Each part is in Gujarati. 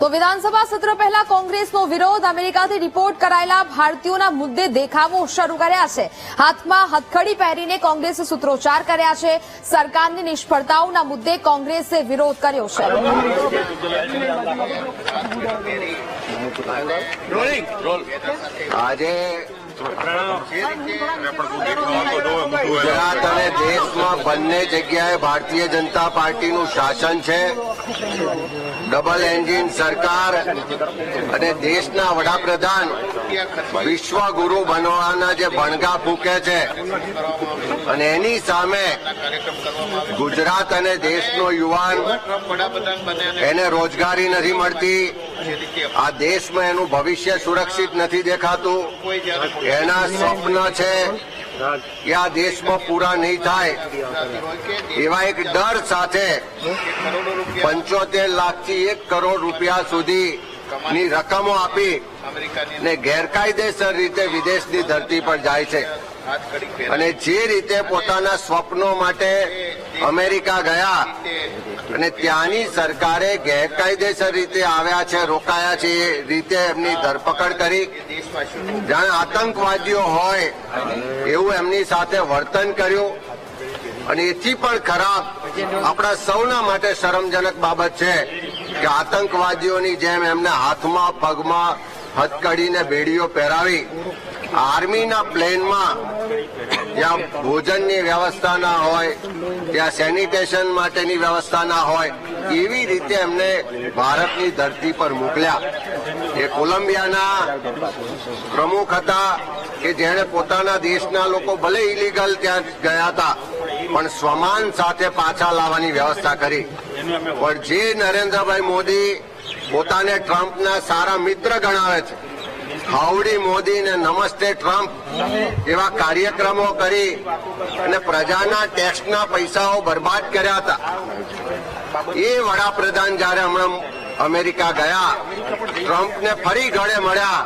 તો વિધાનસભા સત્ર પહેલા કોંગ્રેસનો વિરોધ, અમેરિકાથી રિપોર્ટ કરાયેલા ભારતીયોના મુદ્દે દેખાવો શરૂ કર્યા છે. હાથમાં હથકડી પહેરીને કોંગ્રેસે સૂત્રોચ્ચાર કર્યા છે. સરકારની નિષ્ફળતાઓના મુદ્દે કોંગ્રેસે વિરોધ કર્યો છે. આજે ગુજરાત અને દેશમાં બંને જગ્યાએ ભારતીય જનતા પાર્ટીનું શાસન છે. ડબલ એન્જિન સરકાર અને દેશના વડાપ્રધાન વિશ્વગુરુ બનવાના જે ભણગા ફૂંકે છે અને એની સામે ગુજરાત અને દેશનો યુવાન એને રોજગારી નથી મળતી. આ દેશમાં એનું ભવિષ્ય સુરક્ષિત નથી દેખાતું. એના સ્વપ્ન છે કે આ દેશમાં પૂરા નહીં થાય. એવા એક ડર સાથે પંચોતેર લાખથી એક કરોડ રૂપિયા સુધી ની રકમો આપી ને ગેરકાયદેસર રીતે વિદેશની ધરતી પર જાય છે. અને જે રીતે પોતાના સ્વપ્નો માટે અમેરિકા ગયા અને ત્યાંની સરકારે ગેરકાયદેસર રીતે આવ્યા છે, રોકાયા છે, એ રીતે એમની ધરપકડ કરી. જાણે આતંકવાદીઓ હોય, એવું એમની સાથે વર્તન કર્યું. અને એથી પણ ખરાબ આપણા સૌના માટે શરમજનક બાબત છે કે આતંકવાદીઓની જેમ એમને હાથમાં, પગમાં હથકડીને બેડીઓ પહેરાવી. આર્મીના પ્લેનમાં જ્યાં ભોજનની વ્યવસ્થા ના હોય, ત્યાં સેનિટેશન માટેની વ્યવસ્થા ના હોય, એવી રીતે એમને ભારતની ધરતી પર મોકલ્યા. એ કોલંબિયાના પ્રમુખ હતા કે જેણે પોતાના દેશના લોકો ભલે ઇલીગલ ત્યાં ગયા હતા, પણ સ્વમાન સાથે પાછા લાવવાની વ્યવસ્થા કરી. પણ જે નરેન્દ્રભાઈ મોદી પોતાને ટ્રમ્પના સારા મિત્ર ગણાવે છે હાઉડી મોદી ને નમસ્તે ટ્રમ્પ એવા કાર્યક્રમો કરી અને પ્રજાના ટેક્સના પૈસાઓ બરબાદ કર્યા હતા. એ વડાપ્રધાન જયારે હમણાં અમેરિકા ગયા, ટ્રમ્પને ફરી ગળે મળ્યા.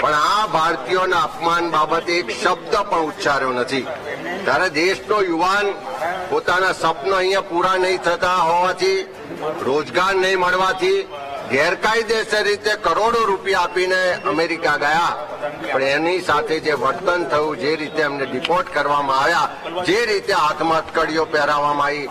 પણ આ ભારતીયોના અપમાન બાબતે એક શબ્દ પણ ઉચ્ચાર્યો નથી. ત્યારે દેશનો યુવાન પોતાના સપનો અહીંયા પૂરા નહીં થતા હોવાથી, રોજગાર નહીં મળવાથી ગેરકાયદેસર રીતે કરોડો રૂપિયા આપીને અમેરિકા ગયા. પણ એની સાથે જે વર્તન થયું, જે રીતે એમને ડિપોર્ટ કરવામાં આવ્યા, જે રીતે હાથમાં અટકડીઓ પહેરાવવામાં આવી,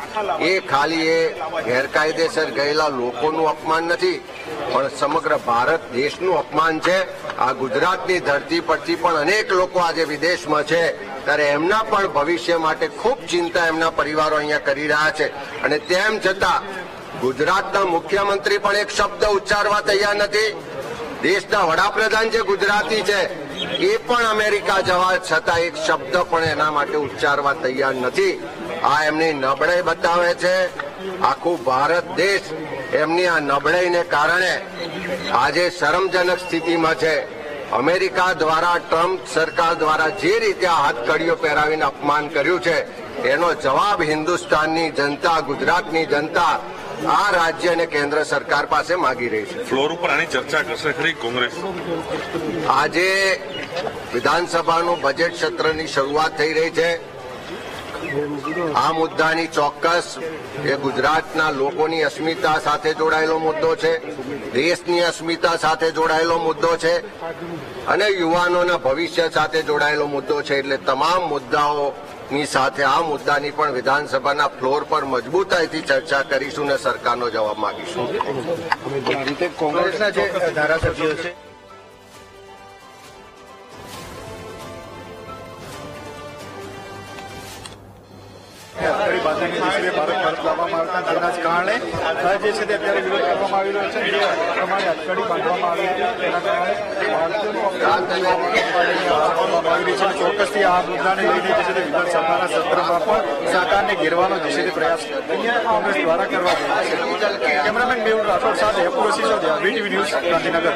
એ ખાલી એ ગેરકાયદેસર ગયેલા લોકોનું અપમાન નથી, પણ સમગ્ર ભારત દેશનું અપમાન છે. આ ગુજરાતની ધરતી પરથી પણ અનેક લોકો આજે વિદેશમાં છે. ત્યારે એમના પણ ભવિષ્ય માટે ખૂબ ચિંતા એમના પરિવારો અહીંયા કરી રહ્યા છે. અને તેમ છતાં, ગુજરાતના મુખ્યમંત્રી પણ એક શબ્દ ઉચ્ચારવા તૈયાર નથી. દેશના વડાપ્રધાન જે ગુજરાતી છે, એ પણ અમેરિકા જવા છતાં એક શબ્દ પણ એના માટે ઉચ્ચારવા તૈયાર નથી. આ એમની નબળાઈ બતાવે છે. આખું ભારત દેશ એમની આ નબળાઈને કારણે આજે શરમજનક સ્થિતિમાં છે. અમેરિકા દ્વારા ટ્રમ્પ સરકાર દ્વારા જે રીતે આ હાથકડીઓ પહેરાવીને અપમાન કર્યું છે એનો જવાબ હિન્દુસ્તાનની જનતા ગુજરાતની જનતા આ રાજ્ય અને કેન્દ્ર સરકાર પાસે માગી રહી છે. ફ્લોર ઉપર આની ચર્ચા કરશે ખરી કોંગ્રેસ? આજે વિધાનસભાનું બજેટ સત્રની શરૂઆત થઈ રહી છે. આ મુદ્દાની ચોક્કસ એ ગુજરાતના લોકોની અસ્મિતા સાથે જોડાયેલો મુદ્દો છે, દેશની અસ્મિતા સાથે જોડાયેલો મુદ્દો છે અને યુવાનોના ભવિષ્ય સાથે જોડાયેલો મુદ્દો છે. એટલે તમામ મુદ્દાઓની સાથે આ મુદ્દાની પણ વિધાનસભાના ફ્લોર પર મજબૂતાઈથી ચર્ચા કરીશું અને સરકારનો જવાબ માંગીશું. કોંગ્રેસના જે ધારાસભ્યો છે બાંધણીની દિશીએ ભારત ભારત લાવવામાં આવતા તેના જ કારણે જે છે તે અત્યારે વિરોધ કરવામાં આવી રહ્યો છે. જે પ્રમાણે અટકડી બાંધવામાં આવી હતી તેના કારણે ચોક્કસથી આ મુદ્દાને લઈને જે છે તે વિધાનસભાના સત્રમાં પણ સરકારને ઘેરવાનો જે છે તે પ્રયાસ કોંગ્રેસ દ્વારા આવ્યો છે. કેમેરામેન મેહુલ રાઠોડ સાથે અપુર સિસોદિયા વીટીવી ન્યૂઝ ગાંધીનગર.